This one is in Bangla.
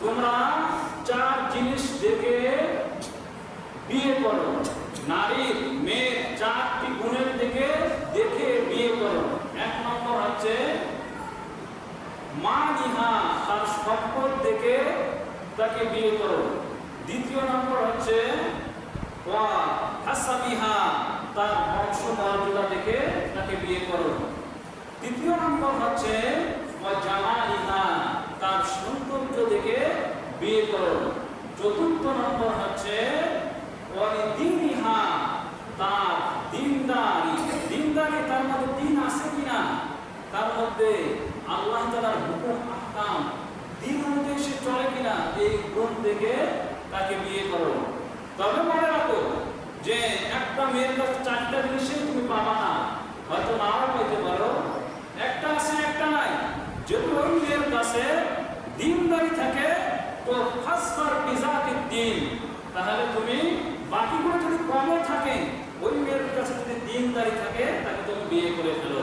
তোমরা জিনিস দেখে বিয়ে করো নারীর মেয়ের চারটি গুণের দিকে দেখে বিয়ে করো এক নম্বর হচ্ছে, মা নিহা তার সম্পদ দেখে তাকে বিয়ে করো দ্বিতীয় নম্বর হচ্ছে, ওয়া হাসাবিহা তার বংশ মর্যাদা দেখে তাকে বিয়ে করো। তৃতীয় নম্বর হচ্ছে, ওয়া তার সৌন্দর্য দেখে বিয়ে করো। চতুর্থ নম্বর হচ্ছে ওয়ালিদিনিহা তার দিনদারি। দিনদারি তার মধ্যে দিন আছে কিনা? তার মধ্যে আল্লাহ তাআলার হুকুম, আহকাম। দিন অনুযায়ী সে চলে কিনা? এই গুণ দেখে তাকে বিয়ে করো। তবে মনে রাখো যে একটা মেয়ের কাছে চারটা জিনিসই তুমি পাবা না। হয়তো নাও পাইতে পারো। একটা আছে, একটা নাই। যদি ওই মেয়ের কাছে দিনদারি থাকে তো ফাসফার বিজাতি দিন, তাহলে তুমি বাকিগুলো যদি কমে থাকে, ওই মেয়ের কাছে যদি দিনদারি থাকে, তাকে তুমি বিয়ে করে ফেলো।